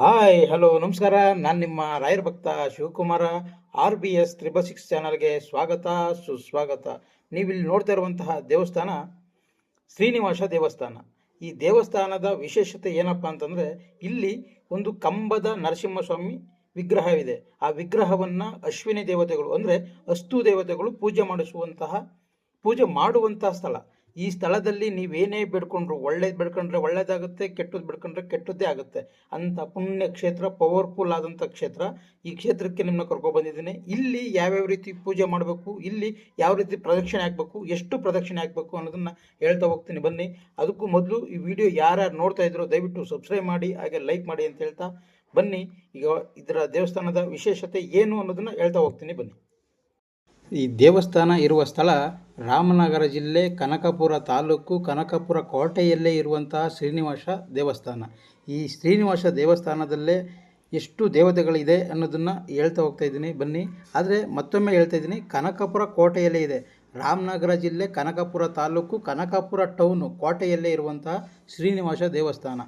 Hi hello ನಮಸ್ಕಾರ. ನಾನು ನಿಮ್ಮ ರಾಯರ್ ಭಕ್ತ Shivakumara. R B S triple six ಚಾನಲ್ಗೆ ಸ್ವಾಗತ, ಸುಸ್ವಾಗತ. ನೀವಿಲ್ಲಿ ನೋಡ್ತಾ ಇರುವಂತಹ ದೇವಸ್ಥಾನ ಶ್ರೀನಿವಾಸ ದೇವಸ್ಥಾನ. ಈ ದೇವಸ್ಥಾನದ ವಿಶೇಷತೆ ಏನಪ್ಪ ಅಂತಂದರೆ, ಇಲ್ಲಿ ಒಂದು ಕಂಬದ ನರಸಿಂಹಸ್ವಾಮಿ ವಿಗ್ರಹವಿದೆ. ಆ ವಿಗ್ರಹವನ್ನು ಅಶ್ವಿನಿ ದೇವತೆಗಳು, ಅಂದರೆ ಅಸ್ತು ದೇವತೆಗಳು ಪೂಜೆ ಮಾಡಿಸುವಂತಹ, ಪೂಜೆ ಮಾಡುವಂತಹ ಸ್ಥಳ. ಈ ಸ್ಥಳದಲ್ಲಿ ನೀವೇನೇ ಬಿಡ್ಕೊಂಡ್ರು ಒಳ್ಳೇದು ಬಿಡ್ಕೊಂಡ್ರೆ ಒಳ್ಳೇದಾಗುತ್ತೆ ಕೆಟ್ಟದ್ದು ಬಿಡ್ಕೊಂಡ್ರೆ ಕೆಟ್ಟದ್ದೇ ಆಗುತ್ತೆ. ಅಂತ ಪುಣ್ಯ ಕ್ಷೇತ್ರ ಪವರ್ಫುಲ್ ಆದಂಥ ಕ್ಷೇತ್ರ ಈ ಕ್ಷೇತ್ರಕ್ಕೆ ನಿಮ್ಮನ್ನ ಕರ್ಕೊಂಡು ಬಂದಿದ್ದೀನಿ. ಇಲ್ಲಿ ಯಾವ್ಯಾವ ರೀತಿ ಪೂಜೆ ಮಾಡಬೇಕು, ಇಲ್ಲಿ ಯಾವ ರೀತಿ ಪ್ರದಕ್ಷಿಣೆ ಹಾಕಬೇಕು, ಎಷ್ಟು ಪ್ರದಕ್ಷಿಣೆ ಹಾಕಬೇಕು ಅನ್ನೋದನ್ನು ಹೇಳ್ತಾ ಹೋಗ್ತೀನಿ. ಬನ್ನಿ, ಅದಕ್ಕೂ ಮೊದಲು ಈ ವಿಡಿಯೋ ಯಾರ್ಯಾರು ನೋಡ್ತಾ ಇದ್ರು ದಯವಿಟ್ಟು ಸಬ್ಸ್ಕ್ರೈಬ್ ಮಾಡಿ, ಹಾಗೆ ಲೈಕ್ ಮಾಡಿ ಅಂತ ಹೇಳ್ತಾ ಬನ್ನಿ. ಈಗ ಇದರ ದೇವಸ್ಥಾನದ ವಿಶೇಷತೆ ಏನು ಅನ್ನೋದನ್ನು ಹೇಳ್ತಾ ಹೋಗ್ತೀನಿ. ಬನ್ನಿ. ಈ ದೇವಸ್ಥಾನ ಇರುವ ಸ್ಥಳ ರಾಮನಗರ ಜಿಲ್ಲೆ ಕನಕಪುರ ತಾಲೂಕು ಕನಕಪುರ ಕೋಟೆಯಲ್ಲೇ ಇರುವಂತಹ ಶ್ರೀನಿವಾಸ ದೇವಸ್ಥಾನ. ಈ ಶ್ರೀನಿವಾಸ ದೇವಸ್ಥಾನದಲ್ಲೇ ಎಷ್ಟು ದೇವತೆಗಳಿದೆ ಅನ್ನೋದನ್ನು ಹೇಳ್ತಾ ಹೋಗ್ತಾ ಇದ್ದೀನಿ. ಬನ್ನಿ. ಆದರೆ ಮತ್ತೊಮ್ಮೆ ಹೇಳ್ತಾ ಇದ್ದೀನಿ. ಕನಕಪುರ ಕೋಟೆಯಲ್ಲೇ ಇದೆ. ರಾಮನಗರ ಜಿಲ್ಲೆ ಕನಕಪುರ ತಾಲೂಕು ಕನಕಪುರ ಟೌನು ಕೋಟೆಯಲ್ಲೇ ಇರುವಂತಹ ಶ್ರೀನಿವಾಸ ದೇವಸ್ಥಾನ.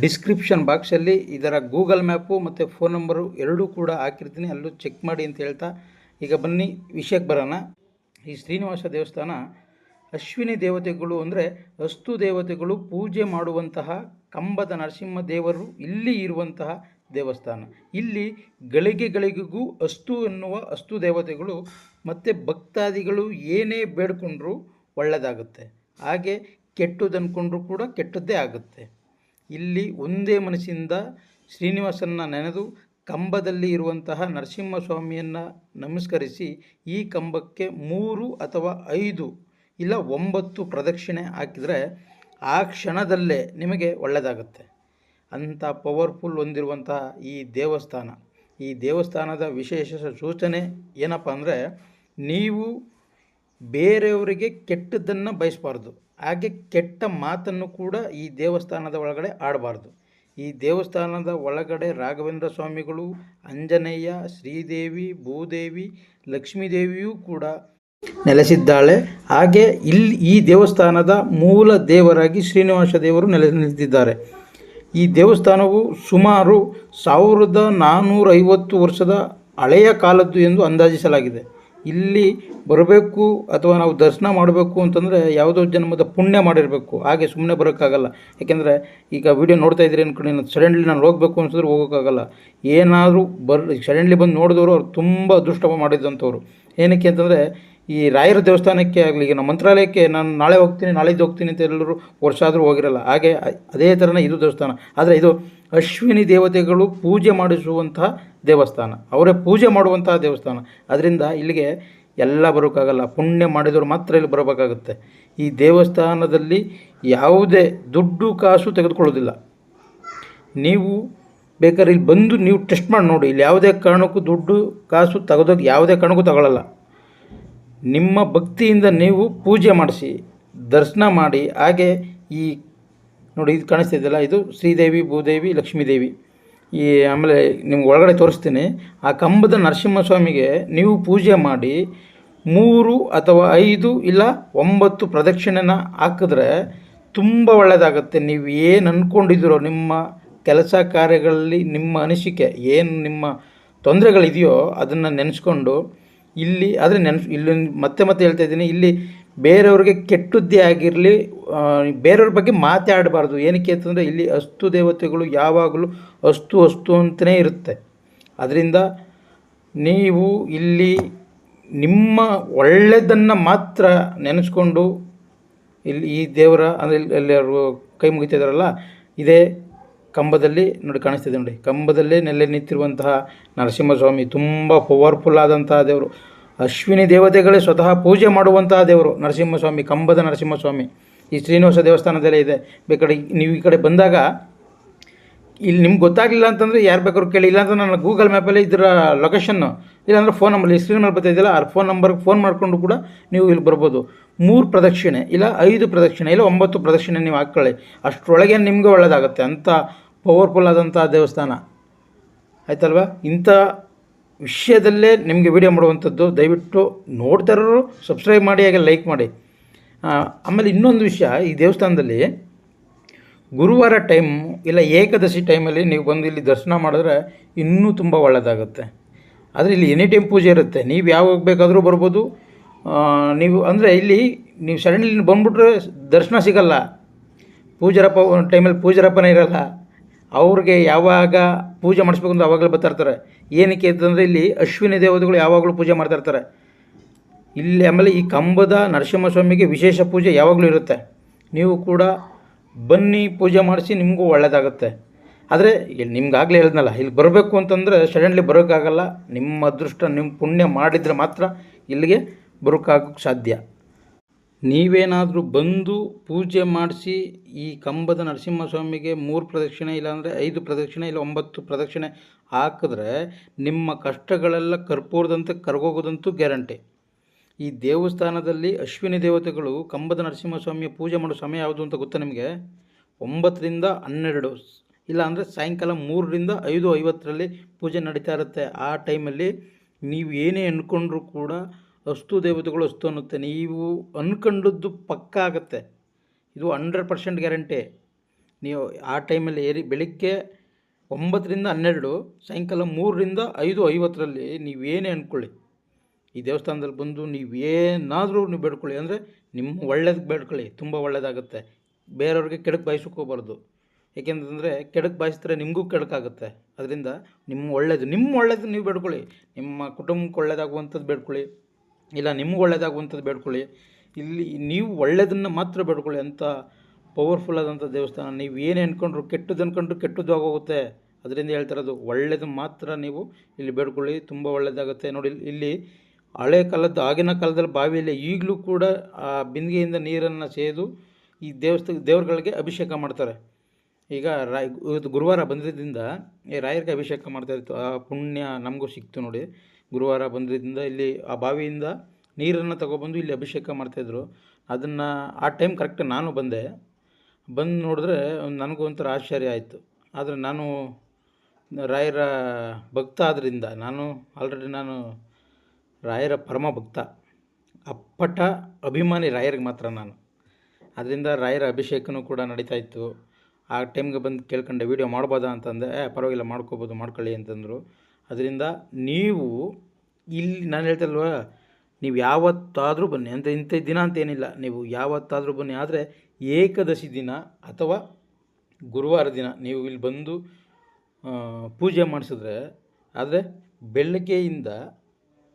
ಡಿಸ್ಕ್ರಿಪ್ಷನ್ ಬಾಕ್ಸಲ್ಲಿ ಇದರ ಗೂಗಲ್ ಮ್ಯಾಪು ಮತ್ತು ಫೋನ್ ನಂಬರು ಎರಡೂ ಕೂಡ ಹಾಕಿರ್ತೀನಿ. ಅಲ್ಲೂ ಚೆಕ್ ಮಾಡಿ ಅಂತ ಹೇಳ್ತಾ. ಈಗ ಬನ್ನಿ. ವಿಷಯಕ್ಕೆ ಬರೋಣ. ಈ ಶ್ರೀನಿವಾಸ ದೇವಸ್ಥಾನ ಅಶ್ವಿನಿ ದೇವತೆಗಳು ಅಂದರೆ ಅಸ್ತು ದೇವತೆಗಳು ಪೂಜೆ ಮಾಡುವಂತಹ ಕಂಬದ ನರಸಿಂಹ ದೇವರು ಇಲ್ಲಿ ಇರುವಂತಹ ದೇವಸ್ಥಾನ. ಇಲ್ಲಿ ಗಳಿಗೆ ಗಳಿಗೆಗೂ ಅಸ್ತು ಎನ್ನುವ ಅಸ್ತು ದೇವತೆಗಳು ಮತ್ತು ಭಕ್ತಾದಿಗಳು ಏನೇ ಬೇಡ್ಕೊಂಡ್ರೂ ಒಳ್ಳೆಯದಾಗುತ್ತೆ ಹಾಗೆ ಕೆಟ್ಟದನ್ಕೊಂಡ್ರೂ ಕೂಡ ಕೆಟ್ಟದ್ದೇ ಆಗುತ್ತೆ. ಇಲ್ಲಿ ಒಂದೇ ಮನಸ್ಸಿಂದ ಶ್ರೀನಿವಾಸನ ನೆನೆದು ಕಂಬದಲ್ಲಿ ಇರುವಂತಹ ನರಸಿಂಹಸ್ವಾಮಿಯನ್ನು ನಮಸ್ಕರಿಸಿ ಈ ಕಂಬಕ್ಕೆ ಮೂರು ಅಥವಾ ಐದು ಇಲ್ಲ ಒಂಬತ್ತು ಪ್ರದಕ್ಷಿಣೆ ಹಾಕಿದರೆ ಆ ಕ್ಷಣದಲ್ಲೇ ನಿಮಗೆ ಒಳ್ಳೆಯದಾಗುತ್ತೆ. ಅಂಥ ಪವರ್ಫುಲ್ ಹೊಂದಿರುವಂತಹ ಈ ದೇವಸ್ಥಾನ. ಈ ದೇವಸ್ಥಾನದ ವಿಶೇಷ ಸೂಚನೆ ಏನಪ್ಪ ಅಂದರೆ ನೀವು ಬೇರೆಯವರಿಗೆ ಕೆಟ್ಟದ್ದನ್ನು ಬಯಸಬಾರ್ದು. ಹಾಗೆ ಕೆಟ್ಟ ಮಾತನ್ನು ಕೂಡ ಈ ದೇವಸ್ಥಾನದ ಒಳಗಡೆ ಆಡಬಾರ್ದು. ಈ ದೇವಸ್ಥಾನದ ಒಳಗಡೆ ರಾಘವೇಂದ್ರ ಸ್ವಾಮಿಗಳು ಅಂಜನೇಯ ಶ್ರೀದೇವಿ, ಭೂದೇವಿ, ಲಕ್ಷ್ಮೀದೇವಿಯೂ ಕೂಡ ನೆಲೆಸಿದ್ದಾಳೆ. ಹಾಗೆ ಇಲ್ಲಿ ಈ ದೇವಸ್ಥಾನದ ಮೂಲ ದೇವರಾಗಿ ಶ್ರೀನಿವಾಸ ದೇವರು ನೆಲೆ ನಿಂತಿದ್ದಾರೆ ಈ ದೇವಸ್ಥಾನವು ಸುಮಾರು ಸಾವಿರದ ನಾನ್ನೂರ ಐವತ್ತು ವರ್ಷದ ಹಳೆಯ ಕಾಲದ್ದು ಎಂದು ಅಂದಾಜಿಸಲಾಗಿದೆ. ಇಲ್ಲಿ ಬರಬೇಕು ಅಥವಾ ನಾವು ದರ್ಶನ ಮಾಡಬೇಕು ಅಂತಂದರೆ ಯಾವುದೋ ಜನ್ಮದ ಪುಣ್ಯ ಮಾಡಿರಬೇಕು. ಹಾಗೆ ಸುಮ್ಮನೆ ಬರೋಕ್ಕಾಗಲ್ಲ. ಯಾಕೆಂದರೆ ಈಗ ವಿಡಿಯೋ ನೋಡ್ತಾ ಇದ್ದೀರಿ ಅಂದ್ಕೊಂಡು ನಾನು ಸಡನ್ಲಿ ನಾನು ಹೋಗಬೇಕು ಅನ್ಸಿದ್ರೆ ಹೋಗೋಕ್ಕಾಗಲ್ಲ. ಏನಾದರೂ ಬರ್ ಸಡನ್ಲಿ ಬಂದು ನೋಡಿದವರು ಅವ್ರು ತುಂಬ ಅದೃಷ್ಟ ಮಾಡಿದಂಥವ್ರು. ಏನಕ್ಕೆ ಅಂತಂದರೆ ಈ ರಾಯರ ದೇವಸ್ಥಾನಕ್ಕೆ ಆಗಲಿ, ಈಗ ನಮ್ಮ ಮಂತ್ರಾಲಯಕ್ಕೆ ನಾನು ನಾಳೆ ಹೋಗ್ತೀನಿ, ನಾಳಿದ್ದು ಹೋಗ್ತೀನಿ ಅಂತ ಎಲ್ಲರೂ ವರ್ಷ ಆದರೂ ಹೋಗಿರಲ್ಲ. ಹಾಗೆ ಅದೇ ಥರನೇ ಇದು ದೇವಸ್ಥಾನ. ಆದರೆ ಇದು ಅಶ್ವಿನಿ ದೇವತೆಗಳು ಪೂಜೆ ಮಾಡಿಸುವಂತಹ ದೇವಸ್ಥಾನ. ಅವರೇ ಪೂಜೆ ಮಾಡುವಂತಹ ದೇವಸ್ಥಾನ. ಅದರಿಂದ ಇಲ್ಲಿಗೆ ಎಲ್ಲ ಬರೋಕ್ಕಾಗಲ್ಲ. ಪುಣ್ಯ ಮಾಡಿದವರು ಮಾತ್ರ ಇಲ್ಲಿ ಬರಬೇಕಾಗುತ್ತೆ. ಈ ದೇವಸ್ಥಾನದಲ್ಲಿ ಯಾವುದೇ ದುಡ್ಡು ಕಾಸು ತೆಗೆದುಕೊಳ್ಳೋದಿಲ್ಲ. ನೀವು ಬೇಕಾದ್ರೆ ಇಲ್ಲಿ ಬಂದು ನೀವು ಟೆಸ್ಟ್ ಮಾಡಿ ನೋಡಿ. ಇಲ್ಲಿ ಯಾವುದೇ ಕಾರಣಕ್ಕೂ ದುಡ್ಡು, ಕಾಸು ತೆಗೆದೋಗಿ ಯಾವುದೇ ಕಾರಣಕ್ಕೂ ತಗೊಳ್ಳಲ್ಲ ನಿಮ್ಮ ಭಕ್ತಿಯಿಂದ ನೀವು ಪೂಜೆ ಮಾಡಿಸಿ, ದರ್ಶನ ಮಾಡಿ. ಹಾಗೆ ಈ ನೋಡಿ ಇದು ಕಾಣಿಸ್ತಿದೆಯಲ್ಲ ಇದು ಶ್ರೀದೇವಿ, ಭೂದೇವಿ, ಲಕ್ಷ್ಮೀದೇವಿ. ಈ ಆಮೇಲೆ ನಿಮ್ಗೆ ಒಳಗಡೆ ತೋರಿಸ್ತೀನಿ. ಆ ಕಂಬದ ನರಸಿಂಹಸ್ವಾಮಿಗೆ ನೀವು ಪೂಜೆ ಮಾಡಿ ಮೂರು ಅಥವಾ ಐದು ಇಲ್ಲ ಒಂಬತ್ತು ಪ್ರದಕ್ಷಿಣೆನ ಹಾಕಿದ್ರೆ ತುಂಬ ಒಳ್ಳೆಯದಾಗುತ್ತೆ ನೀವು ಏನು ಅಂದ್ಕೊಂಡಿದ್ದೀರೋ ನಿಮ್ಮ ಕೆಲಸ ಕಾರ್ಯಗಳಲ್ಲಿ, ನಿಮ್ಮ ಅನಿಸಿಕೆ ಏನು ನಿಮ್ಮ ತೊಂದರೆಗಳಿದೆಯೋ ಅದನ್ನು ನೆನೆಸ್ಕೊಂಡು ಇಲ್ಲಿ, ಆದರೆ ನೆನ್ಸ್, ಇಲ್ಲಿ ಮತ್ತೆ ಮತ್ತೆ ಹೇಳ್ತಾ ಇದ್ದೀನಿ. ಇಲ್ಲಿ ಬೇರೆಯವ್ರಿಗೆ ಕೆಟ್ಟದ್ದೇ ಆಗಿರಲಿ ಬೇರೆಯವ್ರ ಬಗ್ಗೆ ಮಾತಾಡಬಾರ್ದು. ಏನಕ್ಕೆ ಅಂತಂದರೆ ಇಲ್ಲಿ ಅಸ್ತು ದೇವತೆಗಳು ಯಾವಾಗಲೂ ಅಸ್ತು ಅಸ್ತು ಅಂತಲೇ ಇರುತ್ತೆ. ಅದರಿಂದ ನೀವು ಇಲ್ಲಿ ನಿಮ್ಮ ಒಳ್ಳೆಯದನ್ನು ಮಾತ್ರ ನೆನೆಸ್ಕೊಂಡು ಇಲ್ಲಿ ಈ ದೇವರ, ಅಂದರೆ ಎಲ್ಲರೂ ಕೈ ಮುಗಿತಿದಾರಲ್ಲ, ಇದೇ ಕಂಬದಲ್ಲಿ ನೋಡಿ ಕಾಣಿಸ್ತಿದೆ ನೋಡಿ, ಕಂಬದಲ್ಲೇ ನೆಲೆ ನಿಂತಿರುವಂತಹ ನರಸಿಂಹಸ್ವಾಮಿ, ತುಂಬ ಪವರ್ಫುಲ್ ಆದಂತಹ ದೇವರು. ಅಶ್ವಿನಿ ದೇವತೆಗಳೇ ಸ್ವತಃ ಪೂಜೆ ಮಾಡುವಂತಹ ದೇವರು ನರಸಿಂಹಸ್ವಾಮಿ, ಕಂಬದ ನರಸಿಂಹಸ್ವಾಮಿ. ಈ ಶ್ರೀನಿವಾಸ ದೇವಸ್ಥಾನದಲ್ಲೇ ಇದೆ. ಬೇಕಾದ್ರೆ ನೀವು ಈ ಕಡೆ ಬಂದಾಗ ಇಲ್ಲಿ ನಿಮ್ಗೆ ಗೊತ್ತಾಗಲಿಲ್ಲ ಅಂತಂದರೆ ಯಾರು ಬೇಕಾದ್ರೂ ಕೇಳಿ. ಇಲ್ಲಾಂದ್ರೆ ನನ್ನ ಗೂಗಲ್ ಮ್ಯಾಪಲ್ಲಿ ಇದರ ಲೊಕೇಶನ್ನು ಇಲ್ಲಾಂದ್ರೆ ಫೋನ್ ನಂಬರ್ ಸ್ಕ್ರೀನ್ ಮೇಲೆ ಬರ್ತಾಯಿದ್ದಿಲ್ಲ ಆ ಫೋನ್ ನಂಬರ್ಗೆ ಫೋನ್ ಮಾಡಿಕೊಂಡು ಕೂಡ ನೀವು ಇಲ್ಲಿ ಬರ್ಬೋದು. ಮೂರು ಪ್ರದಕ್ಷಿಣೆ, ಇಲ್ಲ ಐದು ಪ್ರದಕ್ಷಿಣೆ, ಇಲ್ಲ ಒಂಬತ್ತು ಪ್ರದಕ್ಷಿಣೆ ನೀವು ಹಾಕ್ಕೊಳ್ಳಿ. ಅಷ್ಟರೊಳಗೆ ನಿಮಗೆ ಒಳ್ಳೆಯದಾಗುತ್ತೆ ಅಂಥ ಪವರ್ಫುಲ್ ಆದಂಥ ದೇವಸ್ಥಾನ. ಆಯ್ತಲ್ವಾ? ಇಂಥ ವಿಷಯದಲ್ಲೇ ನಿಮಗೆ ವಿಡಿಯೋ ಮಾಡುವಂಥದ್ದು ದಯವಿಟ್ಟು ನೋಡ್ತಾ ಇರೋರು ಸಬ್ಸ್ಕ್ರೈಬ್ ಮಾಡಿ, ಹಾಗೆ ಲೈಕ್ ಮಾಡಿ. ಆಮೇಲೆ ಇನ್ನೊಂದು ವಿಷಯ, ಈ ದೇವಸ್ಥಾನದಲ್ಲಿ ಗುರುವಾರ ಟೈಮ್ ಇಲ್ಲ ಏಕಾದಶಿ ಟೈಮಲ್ಲಿ ನೀವು ಬಂದು ಇಲ್ಲಿ ದರ್ಶನ ಮಾಡಿದ್ರೆ ಇನ್ನೂ ತುಂಬ ಒಳ್ಳೆಯದಾಗುತ್ತೆ ಆದರೆ ಇಲ್ಲಿ ಎನಿ ಟೈಮ್ ಪೂಜೆ ಇರುತ್ತೆ. ನೀವು ಯಾವಾಗ ಬೇಕಾದರೂ ಬರ್ಬೋದು. ನೀವು ಅಂದರೆ ಇಲ್ಲಿ ನೀವು ಸಡನ್ಲಿ ಬಂದುಬಿಟ್ರೆ ದರ್ಶನ ಸಿಗಲ್ಲ. ಪೂಜಾರಪ್ಪ ಟೈಮಲ್ಲಿ ಪೂಜಾರಪ್ಪನೇ ಇರಲ್ಲ. ಅವ್ರಿಗೆ ಯಾವಾಗ ಪೂಜೆ ಮಾಡಿಸ್ಬೇಕು ಅಂತ ಆವಾಗಲೇ ಬರ್ತಾ ಇರ್ತಾರೆ. ಏನಕ್ಕೆ ಅಂತಂದರೆ ಇಲ್ಲಿ ಅಶ್ವಿನಿ ದೇವತೆಗಳು ಯಾವಾಗಲೂ ಪೂಜೆ ಮಾಡ್ತಾ ಇರ್ತಾರೆ. ಇಲ್ಲಿ ಆಮೇಲೆ ಈ ಕಂಬದ ನರಸಿಂಹಸ್ವಾಮಿಗೆ ವಿಶೇಷ ಪೂಜೆ ಯಾವಾಗಲೂ ಇರುತ್ತೆ. ನೀವು ಕೂಡ ಬನ್ನಿ ಪೂಜೆ ಮಾಡಿಸಿ ನಿಮಗೂ ಒಳ್ಳೆಯದಾಗುತ್ತೆ ಆದರೆ ಇಲ್ಲಿ ನಿಮ್ಗಾಗಲೇ ಹೇಳಿದ್ನಲ್ಲ, ಇಲ್ಲಿ ಬರಬೇಕು ಅಂತಂದರೆ ಸಡನ್ಲಿ ಬರೋಕ್ಕಾಗಲ್ಲ. ನಿಮ್ಮ ಅದೃಷ್ಟ, ನಿಮ್ಮ ಪುಣ್ಯ ಮಾಡಿದರೆ ಮಾತ್ರ ಇಲ್ಲಿಗೆ ಬರೋಕ್ಕಾಗೋಕ್ಕೆ ಸಾಧ್ಯ. ನೀವೇನಾದರೂ ಬಂದು ಪೂಜೆ ಮಾಡಿಸಿ ಈ ಕಂಬದ ನರಸಿಂಹಸ್ವಾಮಿಗೆ ಮೂರು ಪ್ರದಕ್ಷಿಣೆ ಇಲ್ಲಾಂದರೆ ಐದು ಪ್ರದಕ್ಷಿಣೆ ಇಲ್ಲ ಒಂಬತ್ತು ಪ್ರದಕ್ಷಿಣೆ ಹಾಕಿದ್ರೆ ನಿಮ್ಮ ಕಷ್ಟಗಳೆಲ್ಲ ಕರ್ಪೂರದಂತೆ ಕರ್ಗೋಗೋದಂತೂ ಗ್ಯಾರಂಟಿ. ಈ ದೇವಸ್ಥಾನದಲ್ಲಿ ಅಶ್ವಿನಿ ದೇವತೆಗಳು ಕಂಬದ ನರಸಿಂಹಸ್ವಾಮಿಯ ಪೂಜೆ ಮಾಡೋ ಸಮಯ ಯಾವುದು ಅಂತ ಗೊತ್ತಾ ನಿಮಗೆ? ಒಂಬತ್ತರಿಂದ ಹನ್ನೆರಡು. ಇಲ್ಲ ಅಂದರೆ ಸಾಯಂಕಾಲ ಮೂರರಿಂದ ಐದು ಐವತ್ತರಲ್ಲಿ ಪೂಜೆ ನಡೀತಾ ಇರುತ್ತೆ. ಆ ಟೈಮಲ್ಲಿ ನೀವು ಏನೇ ಅಂದ್ಕೊಂಡ್ರೂ ಕೂಡ ಅಸ್ತು ದೇವತೆಗಳು ಅಸ್ತು ಅನ್ನುತ್ತೆ. ನೀವು ಅಂದ್ಕೊಂಡದ್ದು ಪಕ್ಕ ಆಗುತ್ತೆ. ಇದು ಹಂಡ್ರೆಡ್ ಪರ್ಸೆಂಟ್ ಗ್ಯಾರಂಟಿ. ನೀವು ಆ ಟೈಮಲ್ಲಿ ಏರಿ ಬೆಳಿಗ್ಗೆ ಒಂಬತ್ತರಿಂದ ಹನ್ನೆರಡು, ಸಾಯಂಕಾಲ ಮೂರರಿಂದ ಐದು ಐವತ್ತರಲ್ಲಿ ನೀವೇನೇ ಅಂದ್ಕೊಳ್ಳಿ ಈ ದೇವಸ್ಥಾನದಲ್ಲಿ ಬಂದು ನೀವು ಏನಾದರೂ ನೀವು ಬೇಡ್ಕೊಳ್ಳಿ. ಅಂದರೆ ನಿಮ್ಮ ಒಳ್ಳೇದಕ್ಕೆ ಬೇಡ್ಕೊಳ್ಳಿ. ತುಂಬ ಒಳ್ಳೆಯದಾಗುತ್ತೆ ಬೇರೆಯವ್ರಿಗೆ ಕೆಡಕ್ಕೆ ಬಯಸ್ಕೋಬಾರ್ದು ಏಕೆಂತಂದರೆ ಕೆಡಕ್ಕೆ ಬಯಸಿದ್ರೆ ನಿಮಗೂ ಕೆಡಕಾಗುತ್ತೆ. ಅದರಿಂದ ನಿಮ್ಮ ಒಳ್ಳೇದು ನಿಮ್ಮ ಒಳ್ಳೇದು ನೀವು ಬೇಡ್ಕೊಳ್ಳಿ. ನಿಮ್ಮ ಕುಟುಂಬಕ್ಕೆ ಒಳ್ಳೇದಾಗುವಂಥದ್ದು ಬೇಡ್ಕೊಳ್ಳಿ. ಇಲ್ಲ, ನಿಮ್ಗೆ ಒಳ್ಳೇದಾಗುವಂಥದ್ದು ಬೇಡ್ಕೊಳ್ಳಿ. ಇಲ್ಲಿ ನೀವು ಒಳ್ಳೇದನ್ನು ಮಾತ್ರ ಬೇಡ್ಕೊಳ್ಳಿ. ಅಂತ ಪವರ್ಫುಲ್ ಆದಂಥ ದೇವಸ್ಥಾನ. ನೀವು ಏನು ಅಂದ್ಕೊಂಡ್ರು ಕೆಟ್ಟದ್ದು ಅಂದ್ಕೊಂಡ್ರು ಕೆಟ್ಟದ್ದು ಆಗೋಗುತ್ತೆ. ಅದರಿಂದ ಹೇಳ್ತಿರೋದು ಒಳ್ಳೇದು ಮಾತ್ರ ನೀವು ಇಲ್ಲಿ ಬೇಡ್ಕೊಳ್ಳಿ. ತುಂಬ ಒಳ್ಳೇದಾಗುತ್ತೆ. ನೋಡಿ, ಇಲ್ಲಿ ಹಳೆ ಕಾಲದ್ದು, ಆಗಿನ ಕಾಲದಲ್ಲಿ ಬಾವಿಯಲ್ಲಿ ಈಗಲೂ ಕೂಡ ಆ ಬಿಂದಿಗೆಯಿಂದ ನೀರನ್ನು ಸೇದು ಈ ದೇವಸ್ಥ, ದೇವ್ರುಗಳಿಗೆ ಅಭಿಷೇಕ ಮಾಡ್ತಾರೆ. ಈಗ ರಾಯ್ ಇವತ್ತು ಗುರುವಾರ ಬಂದಿದ್ದರಿಂದ ಈ ರಾಯರಿಗೆ ಅಭಿಷೇಕ ಮಾಡ್ತಾಯಿತ್ತು ಆ ಪುಣ್ಯ ನಮಗೂ ಸಿಕ್ತು ನೋಡಿ. ಗುರುವಾರ ಬಂದಿದ್ದರಿಂದ ಇಲ್ಲಿ ಆ ಬಾವಿಯಿಂದ ನೀರನ್ನು ತಗೊಬಂದು ಇಲ್ಲಿ ಅಭಿಷೇಕ ಮಾಡ್ತಾಯಿದ್ರು ಅದನ್ನು ಆ ಟೈಮ್ ಕರೆಕ್ಟ್ ನಾನು ಬಂದೆ. ಬಂದು ನೋಡಿದ್ರೆ ನನಗೂ ಒಂಥರ ಆಶ್ಚರ್ಯ ಆಯಿತು. ಆದರೆ ನಾನು ರಾಯರ ಭಕ್ತ ಆದ್ದರಿಂದ ನಾನು ಆಲ್ರೆಡಿ ನಾನು ರಾಯರ ಪರಮ ಭಕ್ತ ಅಪ್ಪಟ ಅಭಿಮಾನಿ ರಾಯರಿಗೆ ಮಾತ್ರ ನಾನು. ಅದರಿಂದ ರಾಯರ ಅಭಿಷೇಕನೂ ಕೂಡ ನಡೀತಾ ಇತ್ತು. ಆ ಟೈಮ್ಗೆ ಬಂದು ಕೇಳ್ಕೊಂಡೆ ವೀಡಿಯೋ ಮಾಡ್ಬೋದಾ? ಅಂತಂದೆ "ಏ, ಪರವಾಗಿಲ್ಲ ಮಾಡ್ಕೋಬೋದು ಮಾಡ್ಕೊಳ್ಳಿ ಅಂತಂದರು. ಅದರಿಂದ ನೀವು ಇಲ್ಲಿ ನಾನು ಹೇಳ್ತಲ್ವ ನೀವು ಯಾವತ್ತಾದರೂ ಬನ್ನಿ ಅಂತ ಇಂಥ ದಿನ ಅಂತ ಏನಿಲ್ಲ. ನೀವು ಯಾವತ್ತಾದರೂ ಬನ್ನಿ ಆದರೆ ಏಕದಶಿ ದಿನ ಅಥವಾ ಗುರುವಾರ ದಿನ ನೀವು ಇಲ್ಲಿ ಬಂದು ಪೂಜೆ ಮಾಡಿಸಿದ್ರೆ ಆದರೆ ಬೆಳಗ್ಗೆಯಿಂದ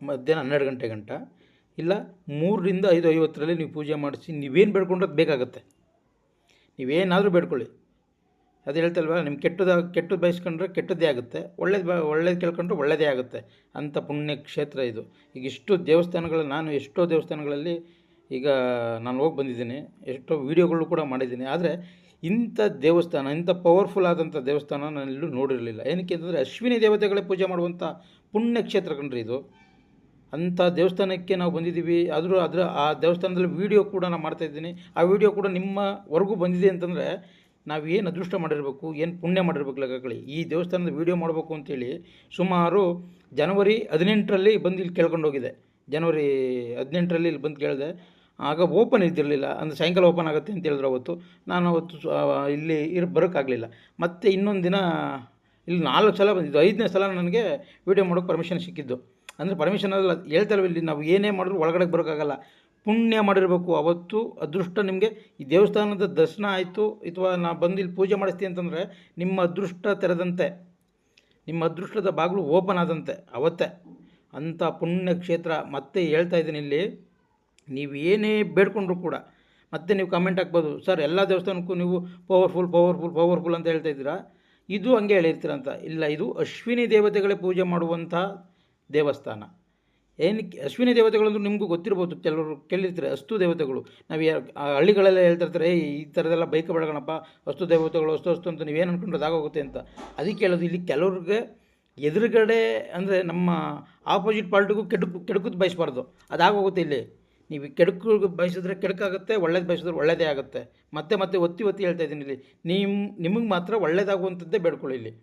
ಮಧ್ಯಾಹ್ನ ಹನ್ನೆರಡು ಗಂಟೆ ಗಂಟ. ಇಲ್ಲ, ಮೂರರಿಂದ ಐದು ಐವತ್ತರಲ್ಲಿ ನೀವು ಪೂಜೆ ಮಾಡಿಸಿ, ನೀವೇನು ಬೇಡ್ಕೊಂಡ್ರೆ ಅದು ಬೇಕಾಗತ್ತೆ. ನೀವೇನಾದರೂ ಬೇಡ್ಕೊಳ್ಳಿ. ಅದು ಹೇಳ್ತಲ್ವ ನಿಮ್ಮ ಕೆಟ್ಟದ ಕೆಟ್ಟದ್ದು ಬಯಸ್ಕೊಂಡ್ರೆ ಕೆಟ್ಟದ್ದೇ ಆಗುತ್ತೆ. ಒಳ್ಳೇದು ಬ, ಒಳ್ಳೇದು ಕೇಳ್ಕೊಂಡ್ರೆ ಒಳ್ಳೇದೇ ಆಗುತ್ತೆ. ಅಂಥ ಪುಣ್ಯ ಕ್ಷೇತ್ರ ಇದು. ಈಗ ಇಷ್ಟು ದೇವಸ್ಥಾನಗಳು, ನಾನು ಎಷ್ಟೋ ದೇವಸ್ಥಾನಗಳಲ್ಲಿ ಈಗ ನಾನು ಹೋಗಿ ಬಂದಿದ್ದೀನಿ, ಎಷ್ಟೋ ವೀಡಿಯೋಗಳು ಕೂಡ ಮಾಡಿದ್ದೀನಿ. ಆದರೆ ಇಂಥ ದೇವಸ್ಥಾನ, ಇಂಥ ಪವರ್ಫುಲ್ ಆದಂಥ ದೇವಸ್ಥಾನ ನಾನು ಎಲ್ಲೂ ನೋಡಿರಲಿಲ್ಲ. ಏನಕ್ಕೆ ಅಂತಂದರೆ ಅಶ್ವಿನಿ ದೇವತೆಗಳೇ ಪೂಜೆ ಮಾಡುವಂಥ ಪುಣ್ಯ ಕ್ಷೇತ್ರ ಕಣ್ರಿ ಇದು. ಅಂಥ ದೇವಸ್ಥಾನಕ್ಕೆ ನಾವು ಬಂದಿದ್ದೀವಿ. ಆದರೂ ಅದರ ಆ ದೇವಸ್ಥಾನದಲ್ಲಿ ವೀಡಿಯೋ ಕೂಡ ನಾನು ಮಾಡ್ತಾಯಿದ್ದೀನಿ ಆ ವಿಡಿಯೋ ಕೂಡ ನಿಮ್ಮವರೆಗೂ ಬಂದಿದೆ ಅಂತಂದರೆ ನಾವು ಏನು ಅದೃಷ್ಟ ಮಾಡಿರಬೇಕು, ಏನು ಪುಣ್ಯ ಮಾಡಿರ್ಬೇಕು ಲೆಕ್ಕಗಳಿ ಈ ದೇವಸ್ಥಾನದ ವೀಡಿಯೋ ಮಾಡಬೇಕು ಅಂತೇಳಿ ಸುಮಾರು ಜನವರಿ ಹದಿನೆಂಟರಲ್ಲಿ ಬಂದು ಇಲ್ಲಿ ಕೇಳ್ಕೊಂಡು ಹೋಗಿದೆ. ಜನವರಿ ಹದಿನೆಂಟರಲ್ಲಿ ಇಲ್ಲಿ ಬಂದು ಕೇಳಿದೆ. ಆಗ ಓಪನ್ ಇದ್ದಿರಲಿಲ್ಲ. ಅಂದರೆ ಸಾಯಂಕಾಲ ಓಪನ್ ಆಗುತ್ತೆ ಅಂತ ಹೇಳಿದ್ರು ಅವತ್ತು. ನಾನು ಅವತ್ತು ಇಲ್ಲಿ ಇರ್, ಬರೋಕ್ಕಾಗಲಿಲ್ಲ. ಮತ್ತು ಇನ್ನೊಂದು ದಿನ ಇಲ್ಲಿ ನಾಲ್ಕು ಸಲ ಬಂದಿದ್ದು. ಐದನೇ ಸಲ ನನಗೆ ವೀಡಿಯೋ ಮಾಡೋಕ್ಕೆ ಪರ್ಮಿಷನ್ ಸಿಕ್ಕಿದ್ದು. ಅಂದರೆ ಪರ್ಮಿಷನ್ ಅಲ್ಲ ಹೇಳ್ತಾರಲ್ಲ ಇಲ್ಲಿ, ನಾವು ಏನೇ ಮಾಡಿದ್ರು ಒಳಗಡೆ ಬರೋಕ್ಕಾಗಲ್ಲ. ಪುಣ್ಯ ಮಾಡಿರಬೇಕು. ಅವತ್ತು ಅದೃಷ್ಟ ನಿಮಗೆ. ಈ ದೇವಸ್ಥಾನದ ದರ್ಶನ ಆಯಿತು ಅಥವಾ ನಾ ಬಂದು ಇಲ್ಲಿ ಪೂಜೆ ಮಾಡಿಸ್ತೀನಿ ಅಂತಂದರೆ ನಿಮ್ಮ ಅದೃಷ್ಟ ತೆರೆದಂತೆ. ನಿಮ್ಮ ಅದೃಷ್ಟದ ಬಾಗಿಲು ಓಪನ್ ಆದಂತೆ, ಅವತ್ತೇ. ಅಂಥ ಪುಣ್ಯ ಕ್ಷೇತ್ರ ಮತ್ತೆ ಹೇಳ್ತಾ ಇದ್ದೀನಿ ಇಲ್ಲಿ. ನೀವು ಏನೇ ಬೇಡ್ಕೊಂಡ್ರು ಕೂಡ, ಮತ್ತೆ ನೀವು ಕಮೆಂಟ್ ಹಾಕ್ಬೋದು. ಸರ್, ಎಲ್ಲ ದೇವಸ್ಥಾನಕ್ಕೂ ನೀವು ಪವರ್ಫುಲ್ ಪವರ್ಫುಲ್ ಪವರ್ಫುಲ್ ಅಂತ ಹೇಳ್ತಾ ಇದ್ದೀರಾ? ಇದು ಹಂಗೆ ಹೇಳಿರ್ತೀರ ಅಂತ ಇಲ್ಲ, ಇದು ಅಶ್ವಿನಿ ದೇವತೆಗಳೇ ಪೂಜೆ ಮಾಡುವಂಥ ದೇವಸ್ಥಾನ. ಏನಕ್ಕೆ ಅಶ್ವಿನಿ ಅಂದ್ರೆ ನಿಮಗೂ ಗೊತ್ತಿರ್ಬೋದು, ಕೆಲವರು ಕೇಳಿರ್ತಾರೆ, ಅಸ್ತು ದೇವತೆಗಳು. ನಾವು ಆ ಹಳ್ಳಿಗಳೆಲ್ಲ ಹೇಳ್ತಿರ್ತಾರೆ ಏ ಈ ಥರದೆಲ್ಲ ಬೈಕ್ ಬೆಳಗಣಪ್ಪ ಅಸ್ತು ದೇವತೆಗಳು, ಅಸ್ತು ಅಸ್ತು ಅಂತ ನೀವೇನು ಅಂದ್ಕೊಂಡ್ರೆ ಅದಾಗೋಗುತ್ತೆ ಅಂತ. ಅದಕ್ಕೆ ಹೇಳೋದು ಇಲ್ಲಿ ಕೆಲವ್ರಿಗೆ ಎದುರುಗಡೆ ಅಂದರೆ ನಮ್ಮ ಆಪೋಸಿಟ್ ಪಾರ್ಟಿಗೂ ಕೆಡುಕು, ಕೆಡಕುದು ಬಯಸಬಾರ್ದು. ಅದಾಗೋಗುತ್ತೆ ಇಲ್ಲಿ. ನೀವು ಕೆಡುಕು ಬಯಸಿದ್ರೆ ಕೆಡುಕಾಗುತ್ತೆ, ಒಳ್ಳೇದು ಬಯಸಿದ್ರೆ ಒಳ್ಳೇದೇ ಆಗುತ್ತೆ. ಮತ್ತೆ ಮತ್ತೆ ಒತ್ತಿ ಒತ್ತಿ ಹೇಳ್ತಾ ಇದ್ದೀನಿ ಇಲ್ಲಿ. ನಿಮ್ಮ ನಿಮಗೆ ಮಾತ್ರ ಒಳ್ಳೇದಾಗುವಂಥದ್ದೇ ಬೇಡ್ಕೊಳ್ಳಿ ಇಲ್ಲಿ.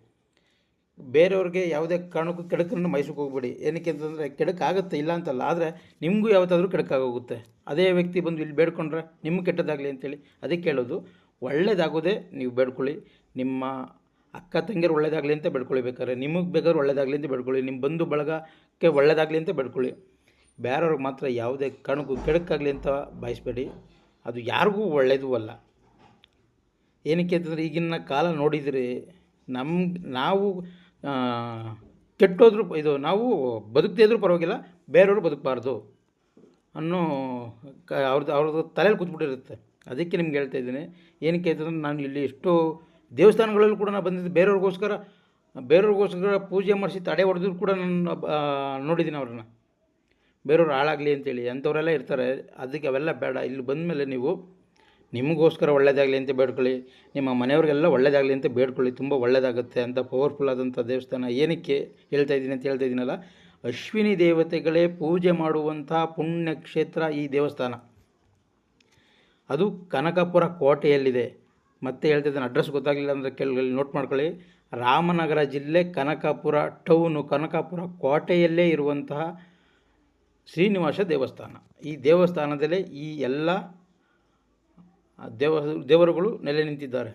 ಬೇರೆಯವ್ರಿಗೆ ಯಾವುದೇ ಕಾರಣಕ್ಕೂ ಕೆಡಕನ್ನು ಮೈಸೂರಿಗೆ ಹೋಗ್ಬೇಡಿ. ಏನಕ್ಕೆ ಅಂತಂದರೆ ಕೆಡಕಾಗುತ್ತೆ, ಇಲ್ಲ ಅಂತಲ್ಲ. ಆದರೆ ನಿಮಗೂ ಯಾವತ್ತಾದರೂ ಕೆಡಕಾಗೋಗುತ್ತೆ. ಅದೇ ವ್ಯಕ್ತಿ ಬಂದು ಇಲ್ಲಿ ಬೇಡ್ಕೊಂಡ್ರೆ ನಿಮ್ಗೆ ಕೆಟ್ಟದಾಗಲಿ ಅಂತೇಳಿ ಅದಕ್ಕೆ ಕೇಳೋದು. ಒಳ್ಳೇದಾಗೋದೇ ನೀವು ಬೇಡ್ಕೊಳ್ಳಿ. ನಿಮ್ಮ ಅಕ್ಕ ತಂಗಿಯರು ಒಳ್ಳೇದಾಗಲಿ ಅಂತ ಬೇಡ್ಕೊಳ್ಳಿ ಬೇಕಾದ್ರೆ ನಿಮಗೆ ಬೇಕಾದ್ರೆ ಒಳ್ಳೇದಾಗಲಿ ಅಂತ ಬೇಡ್ಕೊಳ್ಳಿ. ನಿಮ್ಮ ಬಂಧು ಬಳಗಕ್ಕೆ ಒಳ್ಳೇದಾಗಲಿ ಅಂತ ಬೇಡ್ಕೊಳ್ಳಿ. ಬೇರೆಯವ್ರಿಗೆ ಮಾತ್ರ ಯಾವುದೇ ಕಾರಣಕ್ಕೂ ಕೆಡಕಾಗಲಿ ಅಂತ ಬಯಸಬೇಡಿ. ಅದು ಯಾರಿಗೂ ಒಳ್ಳೆಯದೂ ಅಲ್ಲ. ಏನಕ್ಕೆ ಅಂತಂದರೆ ಈಗಿನ ಕಾಲ ನೋಡಿದರೆ ನಮ್ಗೆ ನಾವು ಕೆಟ್ಟೋದ್ರೂ ಇದು ನಾವು ಬದುಕದೇ ಇದ್ರೂ ಪರವಾಗಿಲ್ಲ, ಬೇರೆಯವರು ಬದುಕಬಾರ್ದು ಅನ್ನೋ ಕ ಅವ್ರದ್ದು ಅವ್ರದ್ದು ತಲೆಯಲ್ಲಿ ಕೂತ್ಬಿಟ್ಟಿರುತ್ತೆ. ಅದಕ್ಕೆ ನಿಮ್ಗೆ ಹೇಳ್ತಾ ಇದ್ದೀನಿ, ಏನಕ್ಕೆ ಅಂತಂದ್ರೆ ನಾನು ಇಲ್ಲಿ ಎಷ್ಟೋ ದೇವಸ್ಥಾನಗಳಲ್ಲೂ ಕೂಡ ನಾನು ಬಂದಿದ್ದು ಬೇರೆಯವ್ರಿಗೋಸ್ಕರ ಬೇರೆಯವ್ರಿಗೋಸ್ಕರ ಪೂಜೆ ಮಾಡಿಸಿ ತಡೆ ಹೊಡೆದ್ರು ಕೂಡ ನಾನು ನೋಡಿದ್ದೀನಿ ಅವ್ರನ್ನ. ಬೇರೆಯವ್ರು ಹಾಳಾಗಲಿ ಅಂತೇಳಿ, ಅಂಥವರೆಲ್ಲ ಇರ್ತಾರೆ, ಅದಕ್ಕೆ ಅವೆಲ್ಲ ಬೇಡ. ಇಲ್ಲಿ ಬಂದಮೇಲೆ ನೀವು ನಿಮಗೋಸ್ಕರ ಒಳ್ಳೆಯದಾಗಲಿ ಅಂತ ಬೇಡ್ಕೊಳ್ಳಿ. ನಿಮ್ಮ ಮನೆಯವ್ರಿಗೆಲ್ಲ ಒಳ್ಳೆಯದಾಗಲಿ ಅಂತ ಬೇಡ್ಕೊಳ್ಳಿ. ತುಂಬ ಒಳ್ಳೆಯದಾಗುತ್ತೆ ಅಂತ ಪವರ್ಫುಲ್ ಆದಂಥ ದೇವಸ್ಥಾನ ಏನಕ್ಕೆ ಹೇಳ್ತಾ ಇದ್ದೀನಿ ಅಂತ ಹೇಳ್ತಾ ಇದ್ದೀನಲ್ಲ? ಅಶ್ವಿನಿ ದೇವತೆಗಳೇ ಪೂಜೆ ಮಾಡುವಂಥ ಪುಣ್ಯ ಕ್ಷೇತ್ರ ಈ ದೇವಸ್ಥಾನ. ಅದು ಕನಕಪುರ ಕೋಟೆಯಲ್ಲಿದೆ. ಮತ್ತೆ ಹೇಳ್ತಾ ಇದ್ದೀನಿ ಅಡ್ರೆಸ್ ಗೊತ್ತಾಗಲಿಲ್ಲ ಅಂದರೆ ಕೆಳಗೆ ನೋಟ್ ಮಾಡ್ಕೊಳ್ಳಿ. ರಾಮನಗರ ಜಿಲ್ಲೆ ಕನಕಪುರ ಟೌನು ಕನಕಪುರ ಕೋಟೆಯಲ್ಲೇ ಇರುವಂತಹ ಶ್ರೀನಿವಾಸ ದೇವಸ್ಥಾನ. ಈ ದೇವಸ್ಥಾನದಲ್ಲೇ ಈ ಎಲ್ಲ ದೇವ ದೇವರುಗಳು ನೆಲೆ ನಿಂತಿದ್ದಾರೆ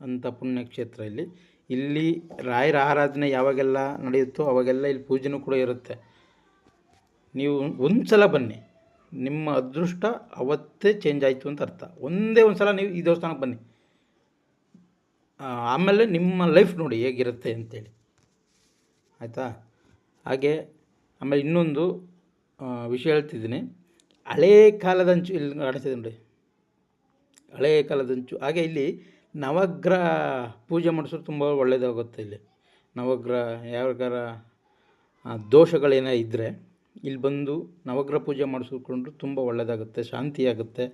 ಅಂಥ ಪುಣ್ಯಕ್ಷೇತ್ರ ಇಲ್ಲಿ. ಇಲ್ಲಿ ರಾಯರ ಆರಾಧನೆ ಯಾವಾಗೆಲ್ಲ ನಡೆಯುತ್ತೋ ಅವಾಗೆಲ್ಲ ಇಲ್ಲಿ ಪೂಜೆನೂ ಕೂಡ ಇರುತ್ತೆ. ನೀವು ಒಂದು ಸಲ ಬನ್ನಿ. ನಿಮ್ಮ ಅದೃಷ್ಟ ಅವತ್ತೇ ಚೇಂಜ್ ಆಯಿತು ಅಂತ ಅರ್ಥ. ಒಂದೇ ಒಂದು ಸಲ ನೀವು ಈ ದೇವಸ್ಥಾನಕ್ಕೆ ಬನ್ನಿ. ಆಮೇಲೆ ನಿಮ್ಮ ಲೈಫ್ ನೋಡಿ ಹೇಗಿರುತ್ತೆ ಅಂತೇಳಿ. ಆಯಿತಾ? ಹಾಗೆ ಆಮೇಲೆ ಇನ್ನೊಂದು ವಿಷಯ ಹೇಳ್ತಿದ್ದೀನಿ. ಹಳೇ ಕಾಲದಂಚು ಇಲ್ಲಿ ಕಾಣಿಸ್ತಿದೆ ನೋಡಿ. ಹಳೆಯ ಕಾಲದಂಚು. ಹಾಗೆ ಇಲ್ಲಿ ನವಗ್ರಹ ಪೂಜೆ ಮಾಡಿಸೋದು ತುಂಬ ಒಳ್ಳೆಯದಾಗುತ್ತೆ ಇಲ್ಲಿ. ನವಗ್ರಹ ಯಾವ್ಯಾರ ದೋಷಗಳೇನೋ ಇದ್ದರೆ ಇಲ್ಲಿ ಬಂದು ನವಗ್ರಹ ಪೂಜೆ ಮಾಡಿಸ್ಕೊಂಡ್ರು ತುಂಬ ಒಳ್ಳೆಯದಾಗುತ್ತೆ ಶಾಂತಿಯಾಗುತ್ತೆ.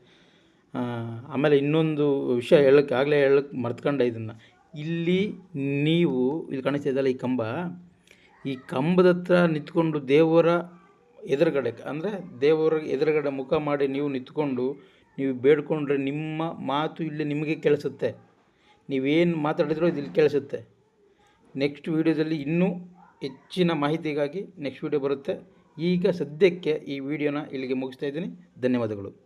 ಆಮೇಲೆ ಇನ್ನೊಂದು ವಿಷಯ ಹೇಳಕ್ಕೆ ಆಗಲೇ ಹೇಳಕ್ಕೆ ಮರ್ತ್ಕೊಂಡೆ ಇದನ್ನು. ಇಲ್ಲಿ ನೀವು, ಇಲ್ಲಿ ಕಾಣಿಸ್ತಾ ಇದ್ದಲ್ಲ ಈ ಕಂಬ? ಈ ಕಂಬದ ಹತ್ರ ನಿಂತ್ಕೊಂಡು ದೇವರ ಎದುರುಗಡೆ, ಅಂದರೆ ದೇವರ ಎದುರುಗಡೆ ಮುಖ ಮಾಡಿ ನೀವು ನಿಂತ್ಕೊಂಡು ನೀವು ಬೇಡ್ಕೊಂಡ್ರೆ ನಿಮ್ಮ ಮಾತು ಇಲ್ಲಿ ನಿಮಗೆ ಕೇಳಿಸುತ್ತೆ. ನೀವೇನು ಮಾತಾಡಿದ್ರೂ ಇಲ್ಲಿ ಕೇಳಿಸುತ್ತೆ. ನೆಕ್ಸ್ಟ್ ವೀಡಿಯೋದಲ್ಲಿ ಇನ್ನೂ ಹೆಚ್ಚಿನ ಮಾಹಿತಿಗಾಗಿ ನೆಕ್ಸ್ಟ್ ವೀಡಿಯೋ ಬರುತ್ತೆ. ಈಗ ಸದ್ಯಕ್ಕೆ ಈ ವಿಡಿಯೋನ ಇಲ್ಲಿಗೆ ಮುಗಿಸ್ತಾ ಇದ್ದೀನಿ. ಧನ್ಯವಾದಗಳು.